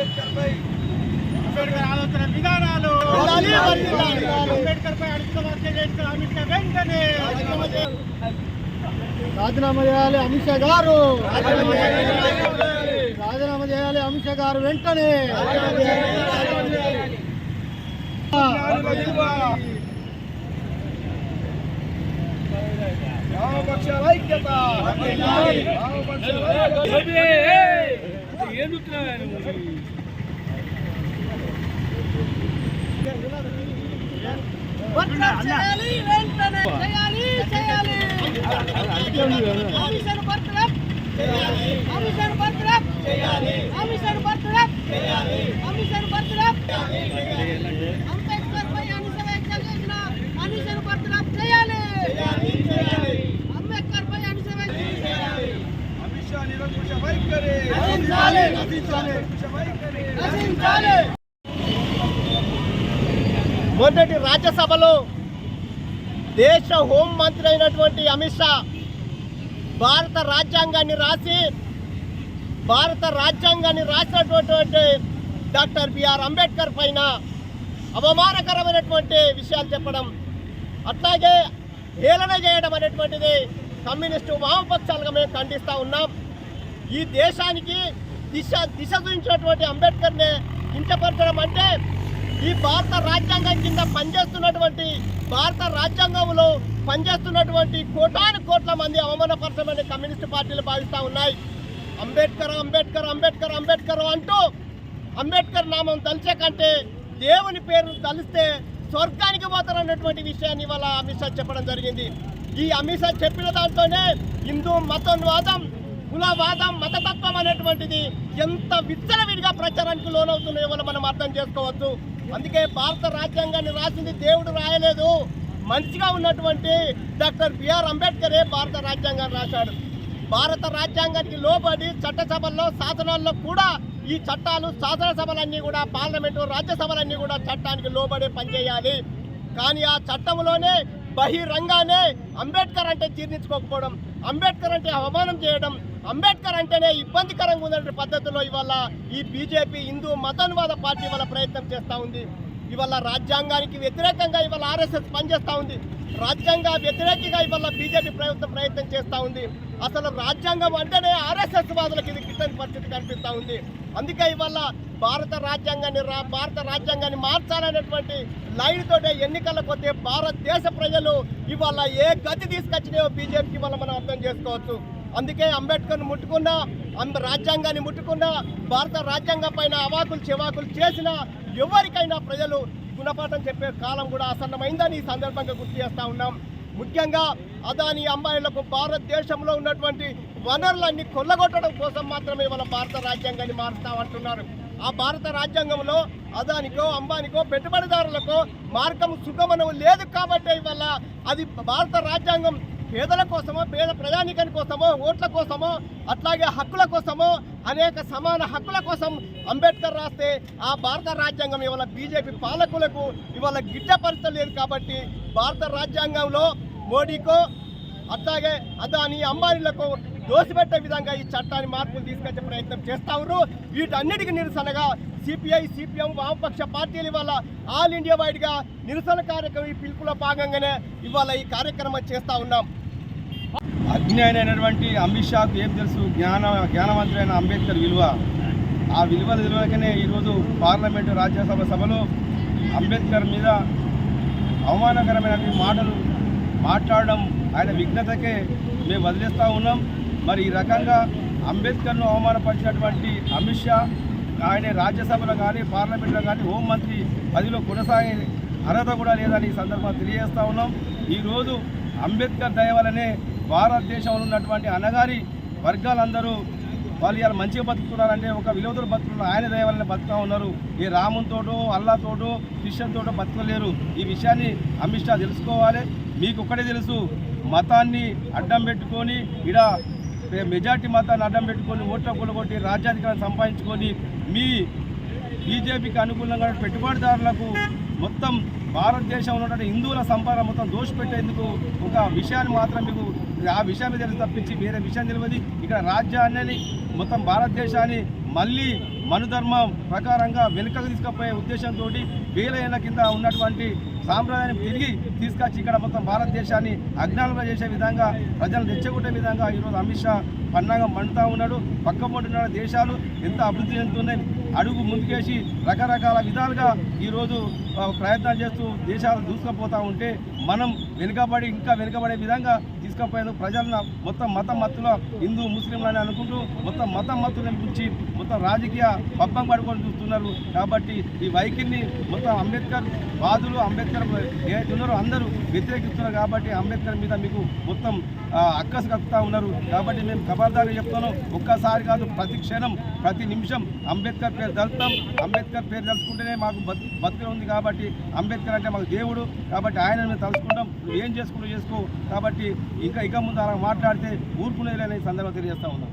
అంబేద్కర్ పై అంబేద్కర్ ఆలోచన విధానాలు. అంబేద్కర్ పై అమిత్ షా వెంటనే రాజీనామా చేయాలి. అమిత్ షా గారు. రాజీనామా చేయాలి. రాజీనామా చేయాలి అమిత్ షా గారు వెంటనే. వామపక్షాల ఐక్యత. చేయాలి. వెంటనే చేయాలి చేయాలి ఆఫీసర్ బర్తరఫ్ చేయాలి ఆఫీసర్ బర్తరఫ్ చేయాలి ఆఫీసర్ బర్తరఫ్ చేయాలి ఆఫీసర్ బర్తరఫ్ అంబేద్కర్ పై అనిస చేసిన ఆఫీసర్ బర్తరఫ్ చేయాలి చేయాలి అంబేద్కర్ పై అనిస చేయాలి అమిత్ షా నిరంకుశ వైఖరి వైఖరి మొన్నటి రాజ్యసభలో దేశ హోంమంత్రి అయినటువంటి అమిత్ షా భారత రాజ్యాంగాన్ని రాసి భారత రాజ్యాంగాన్ని రాసినటువంటి డాక్టర్ బిఆర్ అంబేద్కర్ పైన అవమానకరమైనటువంటి విషయాలు చెప్పడం అట్లాగే హేళన చేయడం అనేటువంటిది కమ్యూనిస్టు వామపక్షాలుగా మేము ఖండిస్తూ ఉన్నాం. ఈ దేశానికి దిశ దిశ చూపించినటువంటి అంబేద్కర్ని కించపరచడం అంటే ఈ భారత రాజ్యాంగం కింద పనిచేస్తున్నటువంటి భారత రాజ్యాంగంలో పనిచేస్తున్నటువంటి కోటాను కోట్ల మంది అవమానపరచమని కమ్యూనిస్టు పార్టీలు భావిస్తూ ఉన్నాయి. అంబేద్కర్ అంబేద్కర్ అంబేద్కర్ అంబేద్కర్ అంటూ అంబేద్కర్ నామం తలిచే కంటే దేవుని పేరు తలిస్తే స్వర్గానికి పోతారన్నటువంటి విషయాన్ని ఇవాళ అమిత్ షా చెప్పడం జరిగింది. ఈ అమిత్ షా చెప్పిన దాంట్లోనే హిందూ మతోన్వాదం కులవాదం మతతత్వం అనేటువంటిది ఎంత విచ్చలవిడిగా ప్రచారానికి లోనవుతున్నాయో వల్ల మనం అర్థం చేసుకోవచ్చు. అందుకే భారత రాజ్యాంగాన్ని రాసింది దేవుడు రాయలేదు. మంచిగా ఉన్నటువంటి డాక్టర్ బిఆర్ అంబేద్కరే భారత రాజ్యాంగాన్ని రాశాడు. భారత రాజ్యాంగానికి లోబడి చట్టసభల్లో శాసనాల్లో కూడా ఈ చట్టాలు శాసనసభలన్నీ కూడా పార్లమెంటు రాజ్యసభలన్నీ కూడా చట్టానికి లోబడి పనిచేయాలి కానీ ఆ చట్టంలోనే బహిరంగానే అంబేద్కర్ అంటే జీర్ణించుకోకపోవడం అంబేద్కర్ అంటే అవమానం చేయడం అంబేద్కర్ అంటేనే ఇబ్బందికరంగా ఉందనే పద్ధతిలో ఇవాళ ఈ బీజేపీ హిందూ మతానువాద పార్టీ వల్ల ప్రయత్నం చేస్తూ ఉంది. ఇవాళ రాజ్యాంగానికి వ్యతిరేకంగా ఇవాళ ఆర్ఎస్ఎస్ పనిచేస్తూ ఉంది. రాజ్యాంగ వ్యతిరేకంగా ఇవాళ బీజేపీ ప్రభుత్వం ప్రయత్నం చేస్తూ ఉంది. అసలు రాజ్యాంగం అంటేనే ఆర్ఎస్ఎస్ వాదులకు ఇది గిట్టని పరిస్థితి కనిపిస్తూ ఉంది. అందుకే ఇవాళ భారత రాజ్యాంగాన్ని రా భారత రాజ్యాంగాన్ని మార్చాలనేటువంటి లైన్ ఎన్నికలకు వస్తే భారతదేశ ప్రజలు ఇవాళ ఏ గతి తీసుకొచ్చినాయో బీజేపీకి ఇవాళ మనం అర్థం చేసుకోవచ్చు. అందుకే అంబేద్కర్ని ముట్టుకున్నా అంబ రాజ్యాంగాన్ని ముట్టుకున్నా భారత రాజ్యాంగం పైన అవాకులు చెవాకులు చేసిన ఎవరికైనా ప్రజలు గుణపాఠం చెప్పే కాలం కూడా ఆసన్నమైందని ఈ సందర్భంగా గుర్తు చేస్తా ఉన్నాం. ముఖ్యంగా అదాని అమ్మాయిలకు భారతదేశంలో ఉన్నటువంటి వనరులన్నీ కొల్లగొట్టడం కోసం మాత్రమే వాళ్ళ భారత రాజ్యాంగాన్ని మారుస్తామంటున్నారు. ఆ భారత రాజ్యాంగంలో అదానికో అంబానికో పెట్టుబడిదారులకో మార్గం సుగమనం లేదు కాబట్టి వల్ల అది భారత రాజ్యాంగం పేదల కోసమో పేద ప్రజానికని కోసమో ఓట్ల కోసమో అట్లాగే హక్కుల కోసమో అనేక సమాన హక్కుల కోసం అంబేద్కర్ రాస్తే ఆ భారత రాజ్యాంగం ఇవాళ బీజేపీ పాలకులకు ఇవాళ గిట్టపరచలేదు కాబట్టి భారత రాజ్యాంగంలో మోడీకో అట్లాగే అదాని అంబానీలకు దోసిపెట్టే విధంగా ఈ చట్టాన్ని మార్పులు తీసుకొచ్చే ప్రయత్నం చేస్తా ఉన్నారు. వీటన్నిటికీ నిరసనగా సిపిఐ సిపిఎం వామపక్ష పార్టీలు ఇవాళ ఆల్ ఇండియా వైడ్గా నిరసన కార్యక్రమం ఈ పిలుపులో భాగంగానే ఇవాళ ఈ కార్యక్రమం చేస్తూ ఉన్నాం. అజ్ఞానైనటువంటి అమిత్ షాకు ఏం తెలుసు? జ్ఞాన జ్ఞానవంతుడైన అంబేద్కర్ విలువ. ఆ విలువల విలువకనే ఈరోజు పార్లమెంటు రాజ్యసభ సభలో అంబేద్కర్ మీద అవమానకరమైన మాటలు మాట్లాడడం ఆయన విఘ్నతకే మేము వదిలేస్తూ ఉన్నాం. మరి ఈ రకంగా అంబేద్కర్ను అవమానపరిచినటువంటి అమిత్ షా ఆయన రాజ్యసభలో కానీ పార్లమెంట్లో కానీ హోంమంత్రి పదిలో కొనసాగే అర్హత కూడా లేదని ఈ సందర్భంగా తెలియజేస్తా ఉన్నాం. ఈరోజు అంబేద్కర్ దయ వలనే భారతదేశంలో ఉన్నటువంటి అనగారి వర్గాలందరూ వాళ్ళు ఇలా మంచిగా బతుకుతున్నారంటే ఒక విలువతో బతుకుతున్నారు ఆయన దయ వల్లనే బతుకుతూ ఉన్నారు. ఈ రామునితోటో అల్లాతోటో క్రిస్టియన్తోటో బతకలేరు. ఈ విషయాన్ని అమిత్ షా తెలుసుకోవాలి. మీకు ఒక్కటే తెలుసు మతాన్ని అడ్డం పెట్టుకొని ఇడ మెజార్టీ మతాన్ని అడ్డం పెట్టుకొని ఓట్ల కొలగొట్టి రాజ్యాధికారం సంపాదించుకొని మీ బీజేపీకి అనుకూలంగా పెట్టుబడిదారులకు మొత్తం భారతదేశంలో ఉన్నటువంటి హిందువుల సంపాదన మొత్తం దోషపెట్టేందుకు ఒక విషయాన్ని మాత్రం మీకు ఆ విషయాన్ని తెలిసి తప్పించి వేరే విషయం తెలియదు. ఇక్కడ రాజ్యాన్ని మొత్తం భారతదేశాన్ని మళ్ళీ మనుధర్మం ప్రకారంగా వెనుకకు తీసుకుపోయే ఉద్దేశంతో వేల ఏళ్ళ కింద ఉన్నటువంటి సాంప్రదాయాన్ని తిరిగి తీసుకొచ్చి ఇక్కడ మొత్తం భారతదేశాన్ని అజ్ఞానంగా చేసే విధంగా ప్రజలు తెచ్చగొట్టే విధంగా ఈరోజు అమిత్ షా పన్నాగం మండుతూ ఉన్నాడు. పక్కపొంటున్న దేశాలు ఎంత అభివృద్ధి చెందుతున్నాయి అడుగు ముందుకేసి రకరకాల విధాలుగా ఈరోజు ప్రయత్నాలు చేస్తూ దేశాలు దూసుకుపోతూ ఉంటే మనం వెనుకబడి ఇంకా వెనుకబడే విధంగా తీసుకుపోయేందుకు ప్రజలను మొత్తం మతం మత్తులో హిందూ ముస్లింలని అనుకుంటూ మొత్తం మతం మత్తులను గురించి మొత్తం రాజకీయ పబ్బం పడుకొని చూస్తున్నారు. కాబట్టి ఈ వైఖరిని మొత్తం అంబేద్కర్ వాదులు అంబేద్కర్ ఏదైతే ఉన్నారో అందరూ వ్యతిరేకిస్తున్నారు. కాబట్టి అంబేద్కర్ మీద మీకు మొత్తం అక్కసు కక్కుతా ఉన్నారు. కాబట్టి మేము ఖబర్దారుగా చెప్తాను ఒక్కసారి కాదు ప్రతి క్షణం ప్రతి నిమిషం అంబేద్కర్ పేరు తలుపుతాం. అంబేద్కర్ పేరు తలుచుకుంటేనే మాకు బతుకు ఉంది కాబట్టి అంబేద్కర్ అంటే మాకు దేవుడు. కాబట్టి ఆయన మేము తలుచుకుంటాం. ఏం చేసుకుంటూ చేసుకో? కాబట్టి ఇంకా ఇక ముందు అలా మాట్లాడితే ఊరుకునేది అనే సందర్భం తెలియజేస్తా ఉన్నాం.